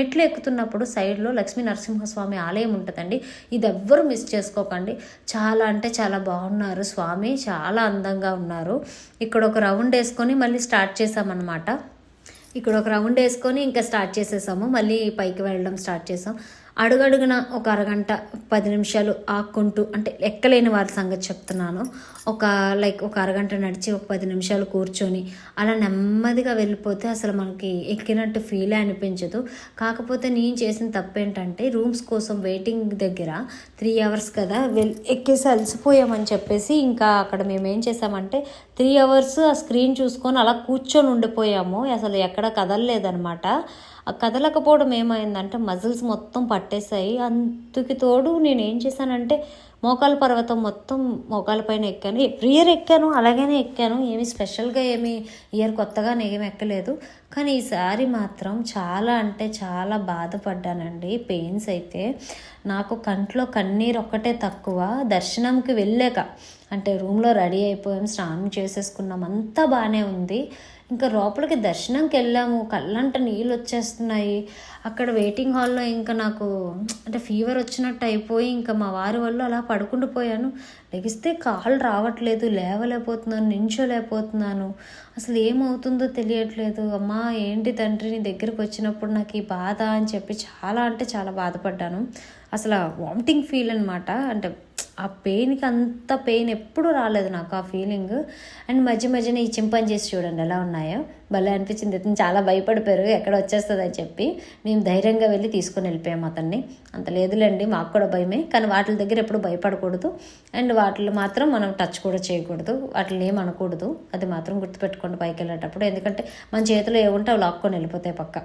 మెట్లు ఎక్కుతున్నప్పుడు సైడ్లో లక్ష్మీ నరసింహస్వామి ఆలయం ఉంటుందండి. ఇది ఎవ్వరు మిస్ చేసుకోకండి. చాలా అంటే చాలా బాగున్నారు స్వామి చాలా అందంగా ఉన్నారు. ఇక్కడ ఒక రౌండ్ వేసుకొని మళ్ళీ స్టార్ట్ చేసామన్నమాట ఇక్కడ ఒక రౌండ్ వేసుకొని ఇంకా స్టార్ట్ చేసేసాము. మళ్ళీ పైకి వెళ్ళడం స్టార్ట్ చేసాం. అడుగడుగున ఒక అరగంట పది నిమిషాలు ఆక్కుంటూ అంటే ఎక్కలేని వారి సంగతి చెప్తున్నాను. ఒక లైక్ ఒక అరగంట నడిచి ఒక పది నిమిషాలు కూర్చొని అలా నెమ్మదిగా వెళ్ళిపోతే అసలు మనకి ఎక్కినట్టు ఫీలే అనిపించదు. కాకపోతే నేను చేసిన తప్పు ఏంటంటే రూమ్స్ కోసం వెయిటింగ్ దగ్గర త్రీ అవర్స్ కదా వెల్ ఎక్కేసి అలసిపోయామని చెప్పేసి ఇంకా అక్కడ మేము ఏం చేసామంటే త్రీ అవర్స్ ఆ స్క్రీన్ చూసుకొని అలా కూర్చొని ఉండిపోయాము. అసలు ఎక్కడ కదలలేదనమాట కదలకపోవడం ఏమైందంటే మజిల్స్ మొత్తం పట్టేశాయి. అందుకు తోడు నేను ఏం చేశానంటే మోకాల పర్వతం మొత్తం మోకాల పైన ఎక్కాను. ఎవ్రీ ఇయర్ ఎక్కాను అలాగనే ఎక్కాను. ఏమి స్పెషల్గా ఏమి ఇయర్ కొత్తగా ఏమి ఎక్కలేదు. కానీ ఈసారి మాత్రం చాలా అంటే చాలా బాధపడ్డానండి. పెయిన్స్ అయితే. నాకు కంట్లో కన్నీరు ఒక్కటే తక్కువ. దర్శనంకి వెళ్ళాక అంటే రూమ్లో రెడీ అయిపోయాం స్నానం చేసేసుకున్నాం అంతా బాగానే ఉంది. ఇంకా లోపలికి దర్శనంకి వెళ్ళాము. కళ్ళంట నీళ్ళు వచ్చేస్తున్నాయి. అక్కడ వెయిటింగ్ హాల్లో ఇంకా నాకు అంటే ఫీవర్ వచ్చినట్టు అయిపోయి ఇంకా మా వారి వల్ల అలా పడుకుండిపోయాను లెగిస్తే కాళ్ళు రావట్లేదు లేవలేకపోతున్నాను నించోలేకపోతున్నాను. అసలు ఏమవుతుందో తెలియట్లేదు. అమ్మా ఏంటి తండ్రి నీ దగ్గరికి వచ్చినప్పుడు నాకు ఈ బాధ అని చెప్పి చాలా అంటే చాలా బాధపడ్డాను. అసలు వామిటింగ్ ఫీల్ అనమాట అంటే ఆ పెయిన్కి అంత పెయిన్ ఎప్పుడు రాలేదు నాకు ఆ ఫీలింగ్. అండ్ మధ్య మధ్యన ఈ చింపాంజీస్ చూడండి ఎలా ఉన్నాయో. భలే అనిపించింది. అతను చాలా భయపడిపోయారు. ఎక్కడ వచ్చేస్తుంది అని చెప్పి మేము ధైర్యంగా వెళ్ళి తీసుకొని వెళ్ళిపోయాము అతన్ని. అంత లేదులేండి మాకు కూడా భయమే. కానీ వాటి దగ్గర ఎప్పుడు భయపడకూడదు. అండ్ వాటిలో మాత్రం మనం టచ్ కూడా చేయకూడదు. వాటిని ఏం అనకూడదు అది మాత్రం గుర్తుపెట్టుకోండి పైకి వెళ్ళేటప్పుడు. ఎందుకంటే మన చేతిలో ఏముంటే అవి లాక్కొని వెళ్ళిపోతాయి పక్క.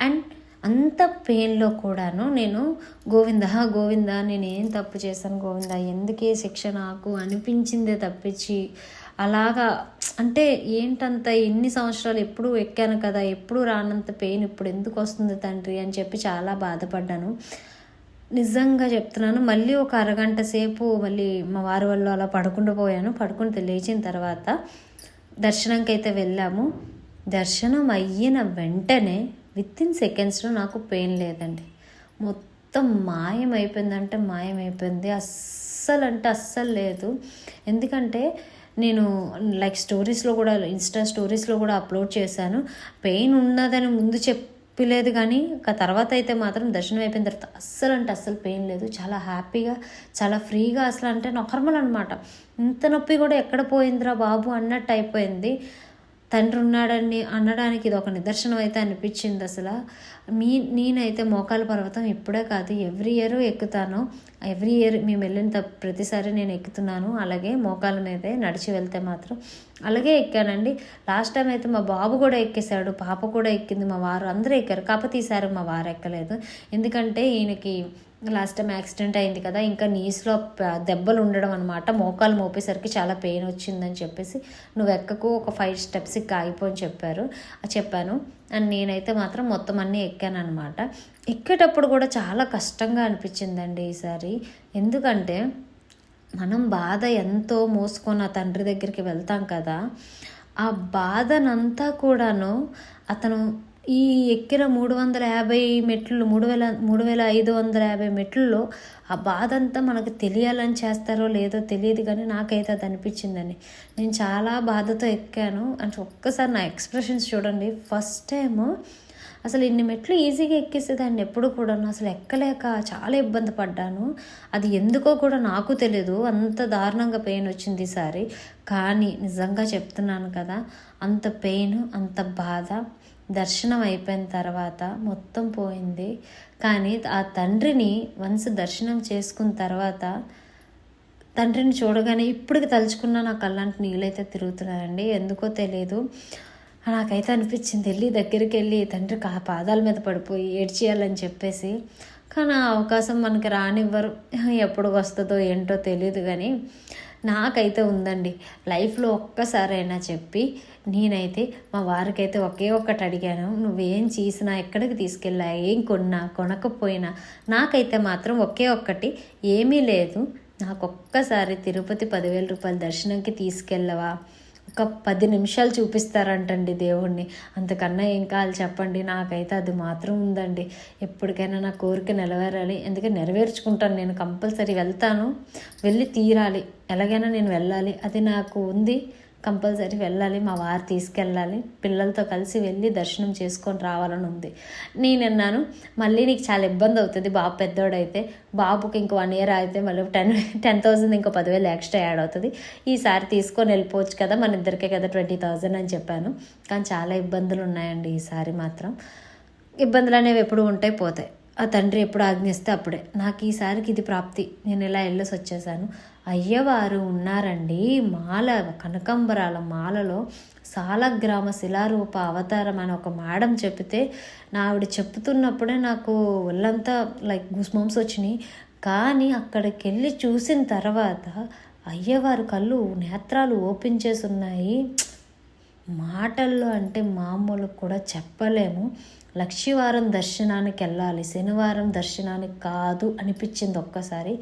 అండ్ అంత పెయిన్లో కూడాను నేను గోవింద గోవింద నేను ఏం తప్పు చేశాను గోవింద? ఎందుకే శిక్ష నాకు అనిపించిందే తప్పించి? అలాగా అంటే ఏంటంత ఎన్ని సంవత్సరాలు ఎప్పుడు ఎక్కాను కదా ఎప్పుడు రానంత పెయిన్ ఇప్పుడు ఎందుకు వస్తుంది తండ్రి అని చెప్పి చాలా బాధపడ్డాను. నిజంగా చెప్తున్నాను మళ్ళీ ఒక అరగంట సేపు మళ్ళీ మా వారి వల్ల అలా పడుకుంటూ పోయాను. పడుకుంటూ లేచిన తర్వాత దర్శనంకి అయితే వెళ్ళాము. దర్శనం అయిన వెంటనే విత్ ఇన్ సెకండ్స్లో నాకు పెయిన్ లేదండి. మొత్తం మాయం అయిపోయిందంటే మాయం అయిపోయింది అస్సలు అంటే అస్సలు లేదు. ఎందుకంటే నేను లైక్ స్టోరీస్లో కూడా ఇన్స్టా స్టోరీస్లో కూడా అప్లోడ్ చేశాను. పెయిన్ ఉన్నదని ముందు చెప్పలేదు కానీ తర్వాత అయితే మాత్రం దర్శనం అయిపోయిన తర్వాత అస్సలు అంటే అస్సలు పెయిన్ లేదు. చాలా హ్యాపీగా చాలా ఫ్రీగా అసలు అంటే నార్మల్ అనమాట ఇంత నొప్పి కూడా ఎక్కడ పోయిందిరా బాబు అన్నట్టు అయిపోయింది. తండ్రి ఉన్నాడని అనడానికి ఇది ఒక నిదర్శనం అయితే అనిపించింది అసలు. మీ నేనైతే మోకాల పర్వతం ఇప్పుడే కాదు ఎవ్రీ ఇయర్ ఎక్కుతాను. ఎవ్రీ ఇయర్ మేము వెళ్ళిన ప్రతిసారి నేను ఎక్కుతున్నాను. అలాగే మోకాల మీదే నడిచి వెళ్తే మాత్రం అలాగే ఎక్కానండి. లాస్ట్ టైం అయితే మా బాబు కూడా ఎక్కేశాడు పాప కూడా ఎక్కింది మా వారు అందరూ ఎక్కారు. కాకపోతే ఈసారి మా వారు ఎక్కలేదు. ఎందుకంటే ఈయనకి లాస్ట్ టైం యాక్సిడెంట్ అయింది కదా ఇంకా నీస్లో దెబ్బలు ఉండడం అనమాట మోకాలు మోపేసరికి చాలా పెయిన్ వచ్చిందని చెప్పేసి నువ్వు ఎక్కకు ఒక ఫైవ్ స్టెప్స్ ఆగిపో చెప్పారు చెప్పాను. అండ్ నేనైతే మాత్రం మొత్తం అన్నీ ఎక్కాను అనమాట ఎక్కేటప్పుడు కూడా చాలా కష్టంగా అనిపించిందండి ఈసారి. ఎందుకంటే మనం బాధ ఎంతో మోసుకొని ఆ తండ్రి దగ్గరికి వెళ్తాం కదా ఆ బాధనంతా కూడాను అతను ఈ ఎక్కిన మూడు వందల యాభై మెట్లు మూడు వేల మూడు వేల ఐదు వందల యాభై మెట్లలో ఆ బాధ అంతా మనకు తెలియాలని చేస్తారో లేదో తెలియదు కానీ నాకైతే అది అనిపించిందండి. నేను చాలా బాధతో ఎక్కాను. అంటే ఒక్కసారి నా ఎక్స్ప్రెషన్స్ చూడండి. ఫస్ట్ టైము అసలు ఇన్ని మెట్లు ఈజీగా ఎక్కేసేదాన్ని ఎప్పుడు కూడా అసలు ఎక్కలేక చాలా ఇబ్బంది పడ్డాను. అది ఎందుకో కూడా నాకు తెలియదు అంత దారుణంగా పెయిన్ వచ్చింది ఈసారి కానీ నిజంగా చెప్తున్నాను కదా అంత పెయిన్ అంత బాధ దర్శనం అయిపోయిన తర్వాత మొత్తం పోయింది. కానీ ఆ తండ్రిని వన్స్ దర్శనం చేసుకున్న తర్వాత తండ్రిని చూడగానే ఇప్పటికి తలుచుకున్న నా కళ్ళంటి నీళ్ళైతే తిరుగుతున్నాయండి. ఎందుకో తెలియదు నాకైతే అనిపించింది వెళ్ళి దగ్గరికి వెళ్ళి తండ్రి కా పాదాల మీద పడిపోయి ఏడ్చేయాలని చెప్పేసి. కానీ ఆ అవకాశం మనకి రానివ్వరు. ఎప్పుడు వస్తుందో ఏంటో తెలియదు కానీ నాకైతే ఉందండి. లైఫ్లో ఒక్కసారైనా చెప్పి నేనైతే మా వారికైతే ఒకే ఒక్కటి అడిగాను. నువ్వేం చేసినా ఎక్కడికి తీసుకెళ్ళా ఏం కొన్నా కొనకపోయినా నాకైతే మాత్రం ఒకే ఒక్కటి ఏమీ లేదు. నాకు ఒక్కసారి తిరుపతి పదివేల రూపాయల దర్శనంకి తీసుకెళ్ళవా? ఒక పది నిమిషాలు చూపిస్తారంటండి దేవుణ్ణి. అంతకన్నా ఏం కావాలి చెప్పండి. నాకైతే అది మాత్రం ఉందండి. ఎప్పటికైనా నా కోరిక నెరవేరాలి. ఎందుకంటే నెరవేర్చుకుంటాను. నేను కంపల్సరీ వెళ్తాను. వెళ్ళి తీరాలి. ఎలాగైనా నేను వెళ్ళాలి. అది నాకు ఉంది. కంపల్సరీ వెళ్ళాలి మా వారు తీసుకెళ్ళాలి పిల్లలతో కలిసి వెళ్ళి దర్శనం చేసుకొని రావాలని ఉంది. నేను అన్నాను మళ్ళీ నీకు చాలా ఇబ్బంది అవుతుంది బాబు పెద్దోడైతే బాబుకి ఇంకో వన్ ఇయర్ అయితే మళ్ళీ టెన్ టెన్ థౌసండ్ ఇంకో పదివేలు ఎక్స్ట్రా యాడ్ అవుతుంది. ఈసారి తీసుకొని వెళ్ళిపోవచ్చు కదా మన ఇద్దరికే కదా ట్వంటీ థౌజండ్ అని చెప్పాను. కానీ చాలా ఇబ్బందులు ఉన్నాయండి ఈసారి మాత్రం. ఇబ్బందులు అనేవి ఎప్పుడు ఉంటాయి పోతాయి. ఆ తండ్రి ఎప్పుడు ఆజ్ఞిస్తే అప్పుడే. నాకు ఈసారికి ఇది ప్రాప్తి. నేను ఇలా వెళ్ళేసి వచ్చేసాను. అయ్యవారు ఉన్నారండి. మాల కనకంబరాల మాలలో సాలగ్రామ శిలారూప అవతారం అని ఒక మేడం చెప్తే నా ఆవిడ చెప్తున్నప్పుడే నాకు ఒళ్ళంతా లైక్ గుస్మంస్ వచ్చినాయి. కానీ అక్కడికి వెళ్ళి చూసిన తర్వాత అయ్యవారు కళ్ళు నేత్రాలు ఓపెన్ చేసి ఉన్నాయి. మాటల్లో అంటే మామూలు కూడా చెప్పలేము. లక్షివారం దర్శనానికి వెళ్ళాలి శనివారం దర్శనానికి కాదు అనిపించింది ఒక్కసారి.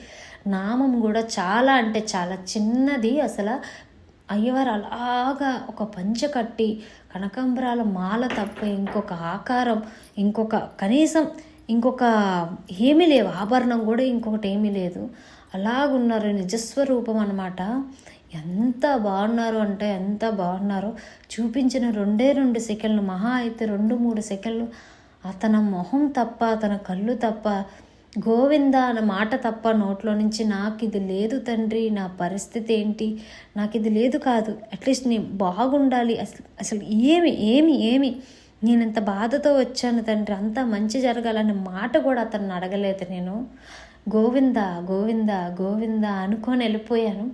నామం కూడా చాలా అంటే చాలా చిన్నది అసలు. అయ్యవారు అలాగా ఒక పంచ కట్టి కనకాంబరాల మాల తప్ప ఇంకొక ఆకారం ఇంకొక కనీసం ఇంకొక ఏమీ లేవు. ఆభరణం కూడా ఇంకొకటి ఏమీ లేదు. అలాగున్నారు నిజస్వరూపం అనమాట ఎంత బాగున్నారు అంటే ఎంత బాగున్నారో. చూపించిన రెండే రెండు సెకండ్లు మహా అయితే రెండు మూడు సెకండ్లు. అతన మొహం తప్ప అతన కళ్ళు తప్ప గోవింద అన్న మాట తప్ప నోట్లో నుంచి నాకు ఇది లేదు తండ్రి నా పరిస్థితి ఏంటి? నాకు ఇది లేదు కాదు. అట్లీస్ట్ నేను బాగుండాలి. అసలు అసలు ఏమి ఏమి ఏమి? నేను ఇంత బాధతో వచ్చాను తండ్రి. అంతా మంచి జరగాలనే మాట కూడా అతన్ని అడగలేదు నేను. గోవింద గోవింద గోవింద అనుకొని వెళ్ళిపోయాను.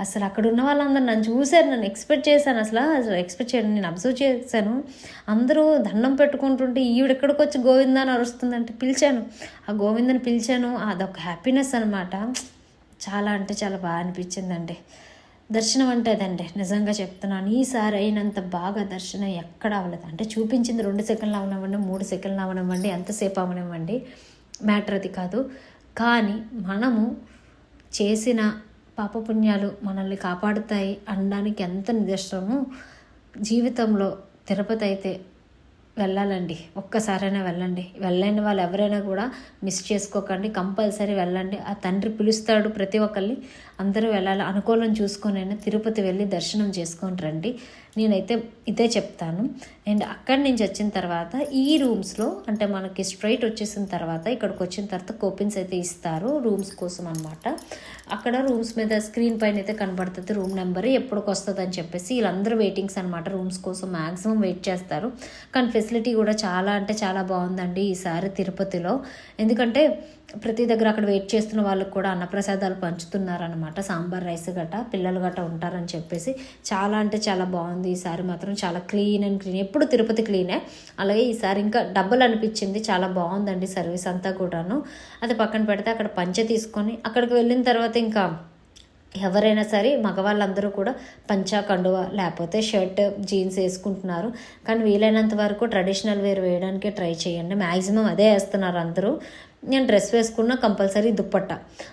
అసలు అక్కడ ఉన్న వాళ్ళందరూ నన్ను చూశారు నన్ను ఎక్స్పెక్ట్ చేశాను. అసలు అసలు ఎక్స్పెక్ట్ చేయను నేను అబ్జర్వ్ చేశాను. అందరూ దండం పెట్టుకుంటుంటే ఈవిడ ఎక్కడికి వచ్చి గోవింద అని అరుస్తుందంటే పిలిచాను. ఆ గోవిందని పిలిచాను. అదొక హ్యాపీనెస్ అనమాట చాలా అంటే చాలా బాగా అనిపించిందండి. దర్శనం అంటే అదండి. నిజంగా చెప్తున్నాను. ఈసారి అయినంత బాగా దర్శనం ఎక్కడ అవ్వలేదు అంటే చూపించింది రెండు సెకండ్లు అవనివ్వండి మూడు సెకండ్లు అవనివ్వండి ఎంతసేపు అవనివ్వండి మ్యాటర్ అది కాదు. కానీ మనము చేసిన పాపపుణ్యాలు మనల్ని కాపాడుతాయి అనడానికి ఎంత నిదర్శనము జీవితంలో తిరుపతి అయితే వెళ్ళాలండి. ఒక్కసారైనా వెళ్ళండి. వెళ్ళని వాళ్ళు ఎవరైనా కూడా మిస్ చేసుకోకండి. కంపల్సరీ వెళ్ళండి. ఆ తండ్రి పిలుస్తాడు ప్రతి ఒక్కరిని అందరూ వెళ్ళాలి. అనుకూలం చూసుకొని అయినా తిరుపతి వెళ్ళి దర్శనం చేసుకొని రండి. నేనైతే ఇదే చెప్తాను. అండ్ అక్కడి నుంచి వచ్చిన తర్వాత ఈ రూమ్స్లో అంటే మనకి స్ట్రైట్ వచ్చేసిన తర్వాత ఇక్కడికి వచ్చిన తర్వాత కోపిన్స్ అయితే ఇస్తారు రూమ్స్ కోసం అనమాట అక్కడ రూమ్స్ మీద స్క్రీన్ పైన అయితే కనబడుతుంది రూమ్ నెంబర్ ఎప్పటికి వస్తుంది అని చెప్పేసి వీళ్ళందరూ వెయిటింగ్స్ అనమాట రూమ్స్ కోసం మ్యాక్సిమం వెయిట్ చేస్తారు. కానీ ఫెసిలిటీ కూడా చాలా అంటే చాలా బాగుందండి ఈసారి తిరుపతిలో. ఎందుకంటే ప్రతి దగ్గర అక్కడ వెయిట్ చేస్తున్న వాళ్ళకి కూడా అన్నప్రసాదాలు పంచుతున్నారనమాట సాంబార్ రైస్ గట్ట పిల్లలు గట్ట ఉంటారని చెప్పేసి చాలా అంటే చాలా బాగుంది. ఈసారి మాత్రం చాలా క్లీన్ అండ్ క్లీన్. ఎప్పుడు తిరుపతి క్లీనే. అలాగే ఈసారి ఇంకా డబ్బులు అనిపించింది. చాలా బాగుందండి సర్వీస్ అంతా కూడాను. అది పక్కన పెడితే అక్కడ పంచ తీసుకొని అక్కడికి వెళ్ళిన తర్వాత ఇంకా ఎవరైనా సరే మగవాళ్ళందరూ కూడా పంచా కండువ లేకపోతే షర్ట్ జీన్స్ వేసుకుంటున్నారు. కానీ వీలైనంత వరకు ట్రెడిషనల్ వేర్ వేయడానికి ట్రై చేయండి. మ్యాక్సిమం అదే వేస్తున్నారు అందరూ. నేను డ్రెస్ వేసుకున్న కంపల్సరీ దుప్పట్ట.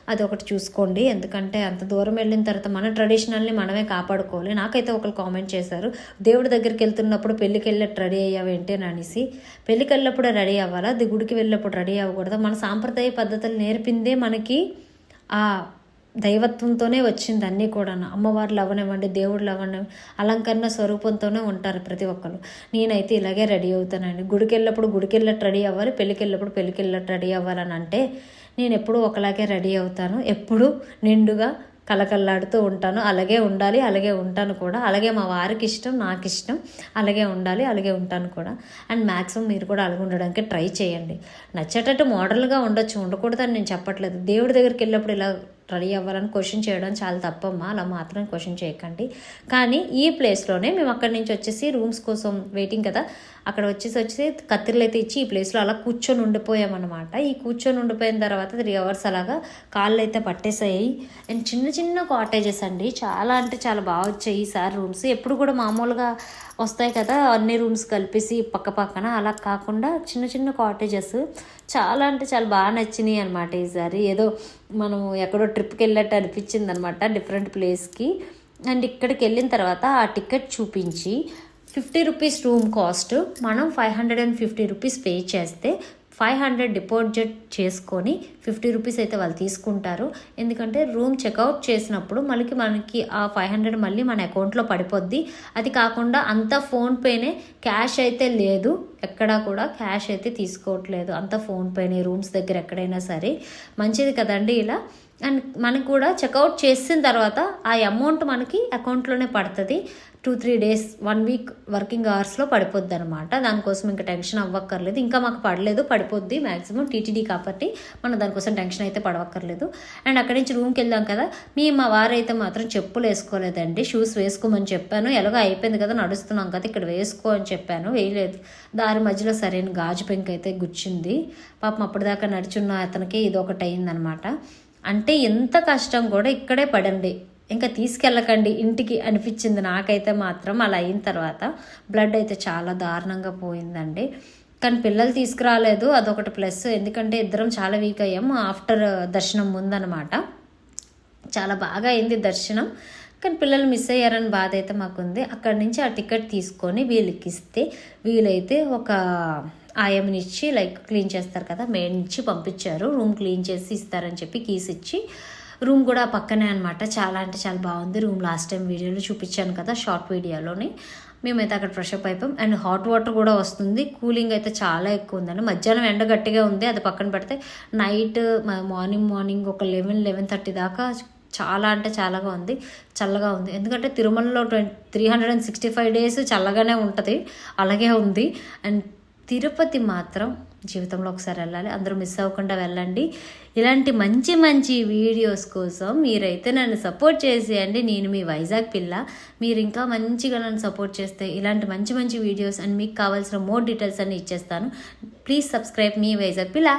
అది ఒకటి చూసుకోండి. ఎందుకంటే అంత దూరం వెళ్ళిన తర్వాత మన ట్రెడిషనల్ని మనమే కాపాడుకోవాలి. నాకైతే ఒకరు కామెంట్ చేశారు దేవుడి దగ్గరికి వెళ్తున్నప్పుడు పెళ్ళికి వెళ్ళేట్టు రెడీ అయ్యావేంటి అని అనేసి. పెళ్ళికి వెళ్ళినప్పుడు రెడీ అవ్వాలా? అది గుడికి వెళ్ళినప్పుడు రెడీ అవ్వకూడదు? మన సాంప్రదాయ పద్ధతులు నేర్పిందే మనకి ఆ దైవత్వంతోనే వచ్చింది అన్నీ కూడా అమ్మవార్లు అవనివ్వండి దేవుళ్ళు అవనివ్వండి అలంకరణ స్వరూపంతోనే ఉంటారు ప్రతి ఒక్కరు. నేనైతే ఇలాగే రెడీ అవుతానండి. గుడికి వెళ్ళినప్పుడు గుడికి వెళ్ళట్టు రెడీ అవ్వాలి పెళ్ళికి వెళ్ళినప్పుడు పెళ్ళికి వెళ్ళట్టు రెడీ అవ్వాలని అంటే నేను ఎప్పుడూ ఒకలాగే రెడీ అవుతాను. ఎప్పుడు నిండుగా కలకల్లాడుతూ ఉంటాను. అలాగే ఉండాలి అలాగే ఉంటాను కూడా. అలాగే మా వారికి ఇష్టం నాకు ఇష్టం. అలాగే ఉండాలి అలాగే ఉంటాను కూడా. అండ్ మ్యాక్సిమం మీరు కూడా అలాగే ఉండడానికి ట్రై చేయండి. నచ్చేటట్టు మోడల్గా ఉండొచ్చు ఉండకూడదని నేను చెప్పట్లేదు. దేవుడి దగ్గరికి వెళ్ళినప్పుడు ఇలా రెడీ అవ్వాలని క్వశ్చన్ చేయడం చాలా తప్పమ్మా. అలా మాత్రం క్వశ్చన్ చేయకండి. కానీ ఈ ప్లేస్లోనే మేము అక్కడి నుంచి వచ్చేసి రూమ్స్ కోసం వెయిటింగ్ కదా అక్కడ వచ్చేసి వచ్చేసి కత్తిరలు అయితే ఇచ్చి ఈ ప్లేస్లో అలా కూర్చొని ఉండిపోయామన్నమాట. ఈ కూర్చొని ఉండిపోయిన తర్వాత త్రీ అవర్స్ అలాగా కాళ్ళు అయితే పట్టేసాయి అండ్ చిన్న చిన్న కాటేజెస్ అండి. చాలా అంటే చాలా బాగా వచ్చాయి ఈసారి రూమ్స్. ఎప్పుడు కూడా మామూలుగా వస్తాయి కదా అన్ని రూమ్స్ కలిపేసి పక్క పక్కన. అలా కాకుండా చిన్న చిన్న కాటేజెస్ చాలా అంటే చాలా బాగా నచ్చినాయి అనమాట ఈసారి. ఏదో మనం ఎక్కడో ట్రిప్కి వెళ్ళట్టు అనిపించింది అనమాట డిఫరెంట్ ప్లేస్కి అండ్ ఇక్కడికి వెళ్ళిన తర్వాత ఆ టికెట్ చూపించి ఫిఫ్టీ రూపీస్ రూమ్ కాస్ట్ మనం five hundred and fifty rupees pay చేస్తే ఫైవ్ హండ్రెడ్ డిపాజిట్ చేసుకొని ఫిఫ్టీ రూపీస్ అయితే వాళ్ళు తీసుకుంటారు. ఎందుకంటే రూమ్ చెక్అవుట్ చేసినప్పుడు మళ్ళీ మనకి ఆ ఫైవ్ హండ్రెడ్ మళ్ళీ మన అకౌంట్లో పడిపోద్ది. అది కాకుండా అంత ఫోన్పేనే క్యాష్ అయితే లేదు. ఎక్కడా కూడా క్యాష్ అయితే తీసుకోవట్లేదు. అంత ఫోన్పేనే రూమ్స్ దగ్గర ఎక్కడైనా సరే. మంచిది కదండి ఇలా? అండ్ మనకు కూడా చెక్అవుట్ చేసిన తర్వాత ఆ అమౌంట్ మనకి అకౌంట్లోనే పడుతుంది. Two three days one week working అవర్స్లో పడిపోద్ది అనమాట దానికోసం ఇంకా టెన్షన్ అవ్వక్కర్లేదు. ఇంకా మాకు పడలేదు పడిపోద్ది మ్యాక్సిమం టీటీడీ కాబట్టి మనం దానికోసం టెన్షన్ అయితే పడవక్కర్లేదు. అండ్ అక్కడి నుంచి రూమ్కి వెళ్ళాం కదా మీ మా వారైతే మాత్రం చెప్పులు వేసుకోలేదండి. షూస్ వేసుకోమని చెప్పాను. ఎలాగో అయిపోయింది కదా నడుస్తున్నాం కదా ఇక్కడ వేసుకో అని చెప్పాను. వేయలేదు. దారి మధ్యలో సరైన గాజు పెంక్ అయితే గుచ్చింది. పాపం అప్పటిదాకా నడుచున్న అతనికి ఇది ఒకటి అయిందనమాట అంటే ఎంత కష్టం కూడా ఇక్కడే పడండి. ఇంకా తీసుకెళ్ళకండి ఇంటికి అనిపించింది నాకైతే మాత్రం. అలా అయిన తర్వాత బ్లడ్ అయితే చాలా దారుణంగా పోయిందండి. కానీ పిల్లలు తీసుకురాలేదు అదొకటి ప్లస్ ఎందుకంటే ఇద్దరం చాలా వీక్ అయ్యాము ఆఫ్టర్ దర్శనం ముందనమాట. చాలా బాగా అయింది దర్శనం. కానీ పిల్లలు మిస్ అయ్యారని బాధ అయితే మాకుంది. అక్కడి నుంచి ఆ టికెట్ తీసుకొని వీళ్ళకి ఇస్తే వీలైతే ఒక ఆయమ్మని ఇచ్చి లైక్ క్లీన్ చేస్తారు కదా మేడ్ ఇచ్చి పంపించారు. రూమ్ క్లీన్ చేసి ఇస్తారని చెప్పి కీస్ ఇచ్చి రూమ్ కూడా పక్కనే అనమాట చాలా అంటే చాలా బాగుంది రూమ్ లాస్ట్ టైం వీడియోలో చూపించాను కదా షార్ట్ వీడియోలోని మేమైతే అక్కడ ఫ్రెష్ అయిపోయాం. అండ్ హాట్ వాటర్ కూడా వస్తుంది. కూలింగ్ అయితే చాలా ఎక్కువ ఉందండి. మధ్యాహ్నం ఎండ గట్టిగా ఉంది. అది పక్కన పెడితే నైట్ మార్నింగ్ మార్నింగ్ ఒక లెవెన్ లెవెన్ థర్టీ దాకా చాలా అంటే చాలాగా ఉంది. చల్లగా ఉంది. ఎందుకంటే తిరుమలలో twenty three hundred and sixty five days చల్లగానే ఉంటుంది. అలాగే ఉంది. అండ్ తిరుపతి మాత్రం జీవితంలో ఒకసారి వెళ్ళాలి. అందరూ మిస్ అవ్వకుండా వెళ్ళండి. ఇలాంటి మంచి మంచి వీడియోస్ కోసం మీరైతే నన్ను సపోర్ట్ చేసేయండి. నేను మీ వైజాగ్ పిల్ల. మీరు ఇంకా మంచిగా నన్ను సపోర్ట్ చేస్తే ఇలాంటి మంచి మంచి వీడియోస్ అండ్ మీకు కావాల్సిన మోర్ డీటెయిల్స్ అన్ని ఇచ్చేస్తాను. ప్లీజ్ సబ్స్క్రైబ్ మీ వైజాగ్ పిల్ల.